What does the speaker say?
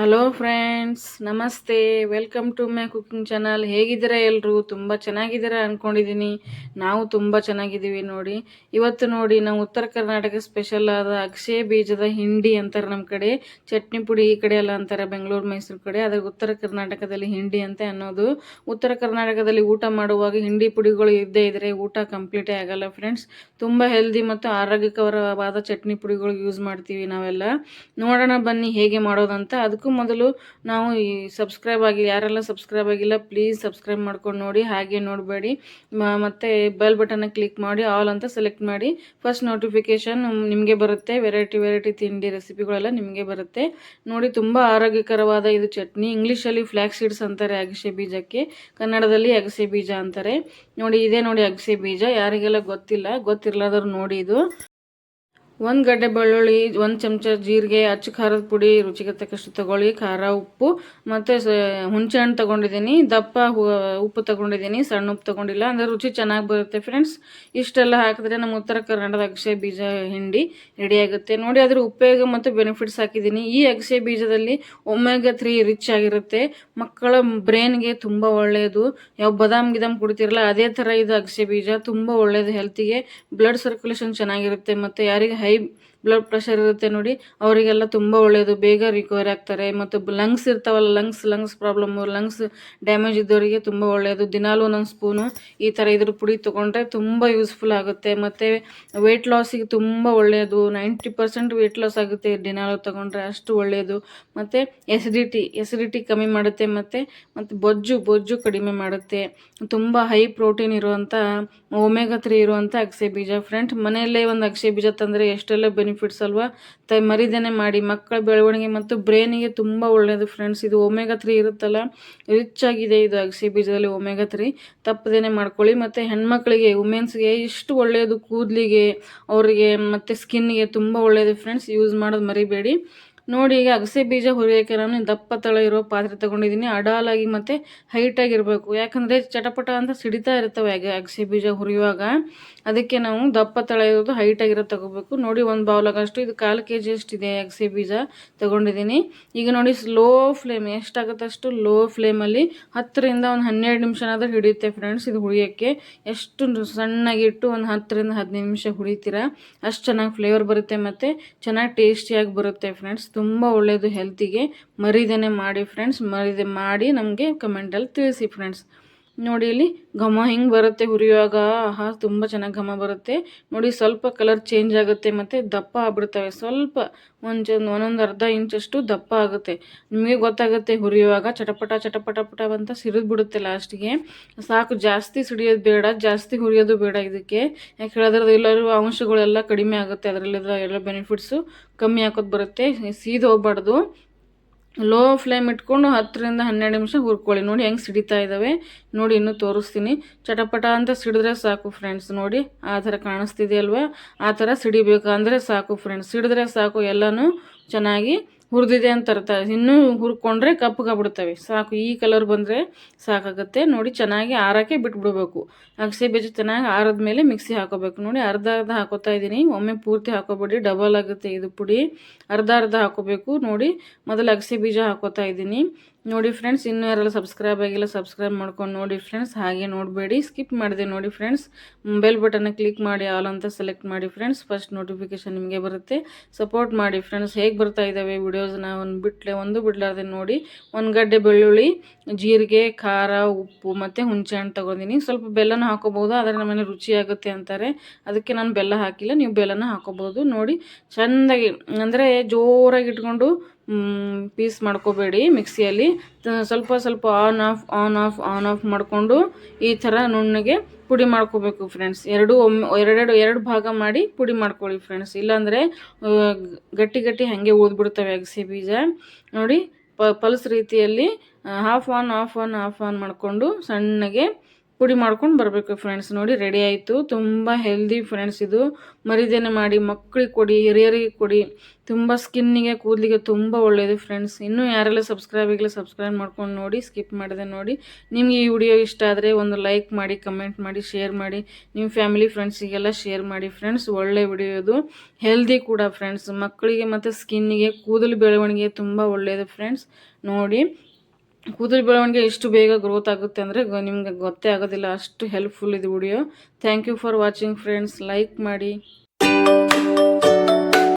Hello friends ನಮಸ್ತೆ welcome to my cooking channel ಹೇಗಿದ್ದೀರಾ ಎಲ್ಲರೂ ತುಂಬ ಚೆನ್ನಾಗಿದ್ದೀರಾ ಅಂದ್ಕೊಂಡಿದ್ದೀನಿ ನಾವು ತುಂಬ ಚೆನ್ನಾಗಿದ್ದೀವಿ ನೋಡಿ. ಇವತ್ತು ನೋಡಿ ನಾವು ಉತ್ತರ ಕರ್ನಾಟಕ ಸ್ಪೆಷಲ್ ಆದ ಅಕ್ಷಯ ಬೀಜದ ಹಿಂಡಿ ಅಂತಾರೆ ನಮ್ಮ ಕಡೆ. ಚಟ್ನಿ ಪುಡಿ ಈ ಕಡೆ ಎಲ್ಲ ಅಂತಾರೆ ಬೆಂಗಳೂರು, ಮೈಸೂರು ಕಡೆ. ಅದಕ್ಕೆ ಉತ್ತರ ಕರ್ನಾಟಕದಲ್ಲಿ ಹಿಂಡಿ ಅಂತ ಅನ್ನೋದು. ಉತ್ತರ ಕರ್ನಾಟಕದಲ್ಲಿ ಊಟ ಮಾಡುವಾಗ ಹಿಂಡಿ ಪುಡಿಗಳು ಇದ್ದೇ ಇದ್ದರೆ ಊಟ ಕಂಪ್ಲೀಟೇ ಆಗಲ್ಲ ಫ್ರೆಂಡ್ಸ್ ತುಂಬ ಹೆಲ್ದಿ ಮತ್ತು ಆರೋಗ್ಯಕರವಾದ ಚಟ್ನಿ ಪುಡಿಗಳು ಯೂಸ್ ಮಾಡ್ತೀವಿ ನಾವೆಲ್ಲ. ನೋಡೋಣ ಬನ್ನಿ ಹೇಗೆ ಮಾಡೋದಂತ. ಅದಕ್ಕೂ ಮೊದಲು ನಾವು ಈ ಸಬ್ಸ್ಕ್ರೈಬ್ ಆಗಿಲ್ಲ, ಯಾರೆಲ್ಲ ಸಬ್ಸ್ಕ್ರೈಬ್ ಆಗಿಲ್ಲ ಪ್ಲೀಸ್ ಸಬ್ಸ್ಕ್ರೈಬ್ ಮಾಡ್ಕೊಂಡು ನೋಡಿ, ಹಾಗೆ ನೋಡಬೇಡಿ. ಮತ್ತು ಬೆಲ್ ಬಟನ್ನ ಕ್ಲಿಕ್ ಮಾಡಿ ಆಲ್ ಅಂತ ಸೆಲೆಕ್ಟ್ ಮಾಡಿ. ಫಸ್ಟ್ ನೋಟಿಫಿಕೇಶನ್ ನಿಮಗೆ ಬರುತ್ತೆ ವೆರೈಟಿ ವೆರೈಟಿ ತಿಂಡಿ ರೆಸಿಪಿಗಳೆಲ್ಲ ನಿಮಗೆ ಬರುತ್ತೆ. ನೋಡಿ, ತುಂಬ ಆರೋಗ್ಯಕರವಾದ ಇದು ಚಟ್ನಿ. ಇಂಗ್ಲೀಷಲ್ಲಿ ಫ್ಲ್ಯಾಕ್ ಸೀಡ್ಸ್ ಅಂತಾರೆ ಅಗಸೆ ಬೀಜಕ್ಕೆ. ಕನ್ನಡದಲ್ಲಿ ಅಗಸೆ ಬೀಜ ಅಂತಾರೆ. ನೋಡಿ, ಇದೇ ನೋಡಿ ಅಗಸೆ ಬೀಜ. ಯಾರಿಗೆಲ್ಲ ಗೊತ್ತಿಲ್ಲ ಗೊತ್ತಿರಲಾದ್ರು ನೋಡಿ ಇದು. ಒಂದು ಗಡ್ಡೆ ಬೆಳ್ಳುಳ್ಳಿ, ಒಂದು ಚಮಚ ಜೀರಿಗೆ, ಅಚ್ಚು ಖಾರದ ಪುಡಿ, ರುಚಿಗೆ ತಕ್ಕಷ್ಟು ತಗೊಳ್ಳಿ, ಖಾರ, ಉಪ್ಪು, ಮತ್ತು ಹುಣಸೆ ಹಣ್ಣು ತೊಗೊಂಡಿದ್ದೀನಿ, ದಪ್ಪ ಉಪ್ಪು ತೊಗೊಂಡಿದ್ದೀನಿ, ಸಣ್ಣ ಉಪ್ಪು ತೊಗೊಂಡಿಲ್ಲ, ಅಂದರೆ ರುಚಿ ಚೆನ್ನಾಗಿ ಬರುತ್ತೆ ಫ್ರೆಂಡ್ಸ್ ಇಷ್ಟೆಲ್ಲ ಹಾಕಿದ್ರೆ ನಮ್ಮ ಉತ್ತರ ಕರ್ನಾಟಕದ ಅಗಸೆ ಬೀಜ ಹಿಂಡಿ ರೆಡಿ ಆಗುತ್ತೆ. ನೋಡಿ, ಅದರ ಉಪಯೋಗ ಮತ್ತು ಬೆನಿಫಿಟ್ಸ್ ಹಾಕಿದ್ದೀನಿ. ಈ ಅಗಸೆ ಬೀಜದಲ್ಲಿ ಒಮೆಗಾ ತ್ರೀ ರಿಚ್ ಆಗಿರುತ್ತೆ. ಮಕ್ಕಳ ಬ್ರೈನ್ಗೆ ತುಂಬ ಒಳ್ಳೆಯದು ಯಾವ ಬದಾಮ್ ಗಿದಾಮ್ ಕುಡಿತಿರಲ್ಲ, ಅದೇ ಥರ ಇದು ಅಗಸೆ ಬೀಜ, ತುಂಬ ಒಳ್ಳೆಯದು ಹೆಲ್ತಿಗೆ ಬ್ಲಡ್ ಸರ್ಕ್ಯುಲೇಷನ್ ಚೆನ್ನಾಗಿರುತ್ತೆ, ಮತ್ತು ಯಾರಿಗೆ ಹೈ hey, ಬ್ಲಡ್ ಪ್ರೆಷರ್ ಇರುತ್ತೆ ನೋಡಿ. ಅವರಿಗೆಲ್ಲ ತುಂಬ ಒಳ್ಳೆಯದು ಬೇಗ ರಿಕವರಿ ಆಗ್ತಾರೆ. ಮತ್ತು ಲಂಗ್ಸ್ ಇರ್ತಾವಲ್ಲ lungs lungs problem lungs damage ಇದ್ದವರಿಗೆ ತುಂಬ ಒಳ್ಳೆಯದು ದಿನಾಲೂ ಒಂದೊಂದು ಸ್ಪೂನು ಈ ಥರ ಇದ್ರ ಪುಡಿ ತೊಗೊಂಡ್ರೆ ತುಂಬ ಯೂಸ್ಫುಲ್ ಆಗುತ್ತೆ. ಮತ್ತು ವೆಯ್ಟ್ ಲಾಸಿಗೆ ತುಂಬ ಒಳ್ಳೆಯದು ನೈಂಟಿ ಪರ್ಸೆಂಟ್ ವೆಯ್ಟ್ ಲಾಸ್ ಆಗುತ್ತೆ ದಿನಾಲೂ ತೊಗೊಂಡ್ರೆ ಅಷ್ಟು ಒಳ್ಳೆಯದು ಮತ್ತು ಎಸಿಡಿಟಿ ಎಸಿಡಿಟಿ ಕಮ್ಮಿ ಮಾಡುತ್ತೆ. ಮತ್ತು ಮತ್ತು ಬೊಜ್ಜು ಬೊಜ್ಜು ಕಡಿಮೆ ಮಾಡುತ್ತೆ. ತುಂಬ ಹೈ ಪ್ರೋಟೀನ್ ಇರುವಂಥ ಒಮೆಗಾ ತ್ರೀ ಇರುವಂಥ ಅಗಸೆ ಬೀಜ ಫ್ರೆಂಡ್ ಮನೆಯಲ್ಲೇ ಒಂದು ಅಗಸೆ ಬೀಜ ತಂದರೆ ಎಷ್ಟೆಲ್ಲ ಬೆನಿಫಿಟ್ಸ್ ಅಲ್ವಾ? ತ, ಮರಿದೇನೆ ಮಾಡಿ, ಮಕ್ಕಳ ಬೆಳವಣಿಗೆ ಮತ್ತು ಬ್ರೈನಿಗೆ ತುಂಬ ಒಳ್ಳೆಯದು ಫ್ರೆಂಡ್ಸ್ ಇದು ಒಮೆಗಾ ತ್ರೀ ಇರುತ್ತಲ್ಲ? ರಿಚ್ ಆಗಿದೆ ಇದು ಅಗಸೆ ಬೀಜದಲ್ಲಿ ಒಮೆಗಾ ತ್ರೀ ತಪ್ಪದೇನೆ ಮಾಡ್ಕೊಳ್ಳಿ. ಮತ್ತು ಹೆಣ್ಮಕ್ಳಿಗೆ ವುಮೆನ್ಸ್ಗೆ ಎಷ್ಟು ಒಳ್ಳೆಯದು ಕೂದಲಿಗೆ, ಅವರಿಗೆ ಮತ್ತು ಸ್ಕಿನ್ಗೆ ತುಂಬ ಒಳ್ಳೆಯದು ಫ್ರೆಂಡ್ಸ್ ಯೂಸ್ ಮಾಡೋದು ಮರಿಬೇಡಿ. ನೋಡಿ ಈಗ ಅಗಸೆ ಬೀಜ ಹುರಿಯೋಕ್ಕೆ ನಾನು ದಪ್ಪ ತಳ ಇರೋ ಪಾತ್ರೆ ತೊಗೊಂಡಿದ್ದೀನಿ. ಅಡಾಲಾಗಿ ಮತ್ತು ಹೈಟಾಗಿರಬೇಕು ಯಾಕಂದರೆ ಚಟಪಟ ಅಂತ ಸಿಡಿತಾ ಇರ್ತವೆ ಅಗಸೆ ಬೀಜ ಹುರಿಯುವಾಗ. ಅದಕ್ಕೆ ನಾವು ದಪ್ಪ ತಳ ಇರೋದು ಹೈಟಾಗಿರೋ ತಗೋಬೇಕು. ನೋಡಿ, ಒಂದು ಬೌಲಾಗಷ್ಟು ಇದು ಕಾಲು ಕೆ ಜಿ ಅಷ್ಟಿದೆ ಅಗಸೆ ಬೀಜ ತೊಗೊಂಡಿದ್ದೀನಿ. ಈಗ ನೋಡಿ ಸ್ಲೋ ಫ್ಲೇಮ್ ಎಷ್ಟಾಗುತ್ತೆ ಅಷ್ಟು ಲೋ ಫ್ಲೇಮಲ್ಲಿ ಹತ್ತರಿಂದ ಒಂದು ಹನ್ನೆರಡು ನಿಮಿಷನಾದರೂ ಹಿಡಿಯುತ್ತೆ ಫ್ರೆಂಡ್ಸ್ ಇದು ಹುಳಿಯೋಕ್ಕೆ ಎಷ್ಟು ಸಣ್ಣಗೆ ಇಟ್ಟು ಒಂದು ಹತ್ತರಿಂದ ಹದಿನೈದು ನಿಮಿಷ ಹುಳಿತೀರ ಅಷ್ಟು ಚೆನ್ನಾಗಿ ಫ್ಲೇವರ್ ಬರುತ್ತೆ ಮತ್ತು ಚೆನ್ನಾಗಿ ಟೇಸ್ಟಿಯಾಗಿ ಬರುತ್ತೆ ಫ್ರೆಂಡ್ಸ್ ತುಂಬ ಒಳ್ಳೆಯದು ಹೆಲ್ತಿಗೆ ಮರಿದೇನೆ ಮಾಡಿ ಫ್ರೆಂಡ್ಸ್ ಮರಿದೆ ಮಾಡಿ ನಮಗೆ ಕಮೆಂಟಲ್ಲಿ ತಿಳಿಸಿ ಫ್ರೆಂಡ್ಸ್ ನೋಡಿ ಇಲ್ಲಿ ಘಮ ಹಿಂಗೆ ಬರುತ್ತೆ ಹುರಿಯುವಾಗ? ಆಹಾ, ತುಂಬ ಚೆನ್ನಾಗಿ ಘಮ ಬರುತ್ತೆ. ನೋಡಿ ಸ್ವಲ್ಪ ಕಲರ್ ಚೇಂಜ್ ಆಗುತ್ತೆ ಮತ್ತು ದಪ್ಪ ಆಗ್ಬಿಡ್ತವೆ. ಸ್ವಲ್ಪ ಒಂದು ಒಂದೊಂದು ಅರ್ಧ ಇಂಚಷ್ಟು ದಪ್ಪ ಆಗುತ್ತೆ. ನಿಮಗೆ ಗೊತ್ತಾಗುತ್ತೆ ಹುರಿಯುವಾಗ ಚಟಪಟ ಚಟಪಟ, ಪಟ ಅಂತ ಸಿರಿದು ಬಿಡುತ್ತೆ ಲಾಸ್ಟಿಗೆ ಸಾಕು, ಜಾಸ್ತಿ ಸಿಡಿಯೋದು ಬೇಡ, ಜಾಸ್ತಿ ಹುರಿಯೋದು ಬೇಡ ಇದಕ್ಕೆ. ಯಾಕೆ ಹೇಳಿದ್ರೆ ಎಲ್ಲರೂ ಅಂಶಗಳೆಲ್ಲ ಕಡಿಮೆ ಆಗುತ್ತೆ, ಅದರಲ್ಲಿರೋ ಎಲ್ಲ ಬೆನಿಫಿಟ್ಸು ಕಮ್ಮಿ ಹಾಕೋದು ಬರುತ್ತೆ. ಸೀದ್ ಹೋಗ್ಬಾರ್ದು. ಲೋ ಫ್ಲೇಮ್ ಇಟ್ಕೊಂಡು ಹತ್ತರಿಂದ ಹನ್ನೆರಡು ನಿಮಿಷ ಹುರ್ಕೊಳ್ಳಿ. ನೋಡಿ ಹೆಂಗೆ ಸಿಡಿತಾ ಇದ್ದಾವೆ ನೋಡಿ ಇನ್ನೂ ತೋರಿಸ್ತೀನಿ. ಚಟಪಟ ಅಂತ ಸಿಡಿದ್ರೆ ಸಾಕು ಫ್ರೆಂಡ್ಸ್ ನೋಡಿ, ಆ ಥರ ಕಾಣಿಸ್ತಿದೆಯಲ್ವ? ಆ ಥರ ಸಿಡಿಬೇಕು ಅಂದರೆ ಸಾಕು ಫ್ರೆಂಡ್ಸ್ ಸಿಡಿದ್ರೆ ಸಾಕು ಎಲ್ಲನೂ ಚೆನ್ನಾಗಿ ಹುರಿದಿದೆ ಅಂತ ಅರ್ಥ. ಇನ್ನೂ ಹುರ್ಕೊಂಡ್ರೆ ಕಪ್ಪಗಾಗ್ಬಿಡ್ತವೆ ಸಾಕು, ಈ ಕಲರ್ ಬಂದರೆ ಸಾಕಾಗುತ್ತೆ. ನೋಡಿ, ಚೆನ್ನಾಗಿ ಆರಕ್ಕೆ ಬಿಟ್ಬಿಡ್ಬೇಕು. ಅಗಸೆ ಬೀಜ ಚೆನ್ನಾಗಿ ಆರದ ಮೇಲೆ ಮಿಕ್ಸಿ ಹಾಕೋಬೇಕು. ನೋಡಿ, ಅರ್ಧ ಅರ್ಧ ಹಾಕೋತಾ ಇದ್ದೀನಿ. ಒಮ್ಮೆ ಪೂರ್ತಿ ಹಾಕೋಬೇಡಿ. ಡಬಲ್ ಆಗುತ್ತೆ ಇದು ಪುಡಿ. ಅರ್ಧ ಅರ್ಧ ಹಾಕೋಬೇಕು. ನೋಡಿ, ಮೊದಲು ಅಗಸೆ ಬೀಜ ಹಾಕೋತಾ ಇದ್ದೀನಿ. ನೋಡಿ ಫ್ರೆಂಡ್ಸ್ ಇನ್ನೂ ಯಾರೆಲ್ಲ ಸಬ್ಸ್ಕ್ರೈಬ್ ಆಗಿಲ್ಲ ಸಬ್ಸ್ಕ್ರೈಬ್ ಮಾಡ್ಕೊಂಡು ನೋಡಿ ಫ್ರೆಂಡ್ಸ್ ಹಾಗೆ ನೋಡಬೇಡಿ. ಸ್ಕಿಪ್ ಮಾಡಿದೆ ನೋಡಿ ಫ್ರೆಂಡ್ಸ್ ಮೊಬೈಲ್ ಬಟನ್ನ ಕ್ಲಿಕ್ ಮಾಡಿ ಆಲ್ ಅಂತ ಸೆಲೆಕ್ಟ್ ಮಾಡಿ ಫ್ರೆಂಡ್ಸ್ ಫಸ್ಟ್ ನೋಟಿಫಿಕೇಶನ್ ನಿಮಗೆ ಬರುತ್ತೆ. ಸಪೋರ್ಟ್ ಮಾಡಿ ಫ್ರೆಂಡ್ಸ್ ಹೇಗೆ ಬರ್ತಾ ಇದ್ದಾವೆ ವಿಡಿಯೋಸ್ನ ಒಂದು ಬಿಟ್ಲೆ, ಒಂದು ಬಿಡ್ಲಾರ್ದೆ ನೋಡಿ. ಒಂದು ಗಡ್ಡೆ ಬೆಳ್ಳುಳ್ಳಿ, ಜೀರಿಗೆ, ಖಾರ, ಉಪ್ಪು ಮತ್ತು ಹುಣಸೆ ಹಣ್ಣು ತೊಗೊಂಡಿನಿ. ಸ್ವಲ್ಪ ಬೆಲ್ಲನ ಹಾಕೋಬೋದು ಆದರೆ ನಮ್ಮನೆ ರುಚಿಯಾಗುತ್ತೆ ಅಂತಾರೆ. ಅದಕ್ಕೆ ನಾನು ಬೆಲ್ಲ ಹಾಕಿಲ್ಲ, ನೀವು ಬೆಲ್ಲನ ಹಾಕೋಬೋದು ನೋಡಿ, ಚೆಂದಾಗಿ, ಅಂದರೆ ಜೋರಾಗಿ ಇಟ್ಕೊಂಡು ಪೀಸ್ ಮಾಡ್ಕೋಬೇಡಿ ಮಿಕ್ಸಿಯಲ್ಲಿ. ಸ್ವಲ್ಪ ಸ್ವಲ್ಪ on off on off on off ಮಾಡಿಕೊಂಡು ಈ ಥರ ನುಣ್ಣಗೆ ಪುಡಿ ಮಾಡ್ಕೋಬೇಕು ಫ್ರೆಂಡ್ಸ್ ಎರಡು ಒಮ್ಮೆ ಎರಡೆರಡು, ಎರಡು ಭಾಗ ಮಾಡಿ ಪುಡಿ ಮಾಡ್ಕೊಳ್ಳಿ ಫ್ರೆಂಡ್ಸ್ ಇಲ್ಲಾಂದರೆ ಗಟ್ಟಿ ಗಟ್ಟಿ ಹಾಗೆ ಊದ್ಬಿಡ್ತವೆ ಅಗಸೆ ಬೀಜ. ನೋಡಿ ಪಲ್ಸ್ ರೀತಿಯಲ್ಲಿ half on off on off on ಮಾಡಿಕೊಂಡು ಸಣ್ಣಗೆ ಪುಡಿ ಮಾಡ್ಕೊಂಡು ಬರಬೇಕು ಫ್ರೆಂಡ್ಸ್ ನೋಡಿ ರೆಡಿ ಆಯಿತು. ತುಂಬ ಹೆಲ್ದಿ ಫ್ರೆಂಡ್ಸ್ ಇದು. ಮರಿದೇನೆ ಮಾಡಿ ಮಕ್ಕಳಿಗೆ ಕೊಡಿ, ಹಿರಿಯರಿಗೆ ಕೊಡಿ. ತುಂಬ ಸ್ಕಿನ್ನಿಗೆ ಕೂದಲಿಗೆ ತುಂಬ ಒಳ್ಳೆಯದು ಫ್ರೆಂಡ್ಸ್ ಇನ್ನೂ ಯಾರೆಲ್ಲ ಸಬ್ಸ್ಕ್ರೈಬ್ ಆಗಿಲ್ಲ ಸಬ್ಸ್ಕ್ರೈಬ್ ಮಾಡ್ಕೊಂಡು ನೋಡಿ ಸ್ಕಿಪ್ ಮಾಡಿದೆ ನೋಡಿ, ನಿಮಗೆ ಈ ವಿಡಿಯೋ ಇಷ್ಟ ಆದರೆ ಒಂದು ಲೈಕ್ ಮಾಡಿ ಕಮೆಂಟ್ ಮಾಡಿ ಶೇರ್ ಮಾಡಿ. ನಿಮ್ಮ ಫ್ಯಾಮಿಲಿ ಫ್ರೆಂಡ್ಸಿಗೆಲ್ಲ ಶೇರ್ ಮಾಡಿ ಫ್ರೆಂಡ್ಸ್ ಒಳ್ಳೆ ವಿಡಿಯೋ ಇದು. ಹೆಲ್ದಿ ಕೂಡ ಫ್ರೆಂಡ್ಸ್ ಮಕ್ಕಳಿಗೆ ಮತ್ತು ಸ್ಕಿನ್ನಿಗೆ ಕೂದಲು ಬೆಳವಣಿಗೆ ತುಂಬ ಒಳ್ಳೆಯದು ಫ್ರೆಂಡ್ಸ್ ನೋಡಿ ಕೂದಲು ಬೆಳವಣಿಗೆ ಎಷ್ಟು ಬೇಗ ಗ್ರೋತ್ ಆಗುತ್ತೆ ಅಂದರೆ ನಿಮಗೆ ಗೊತ್ತೇ ಆಗೋದಿಲ್ಲ. ಅಷ್ಟು ಹೆಲ್ಪ್ಫುಲ್ ಇದು video thank you for watching friends like ಮಾಡಿ.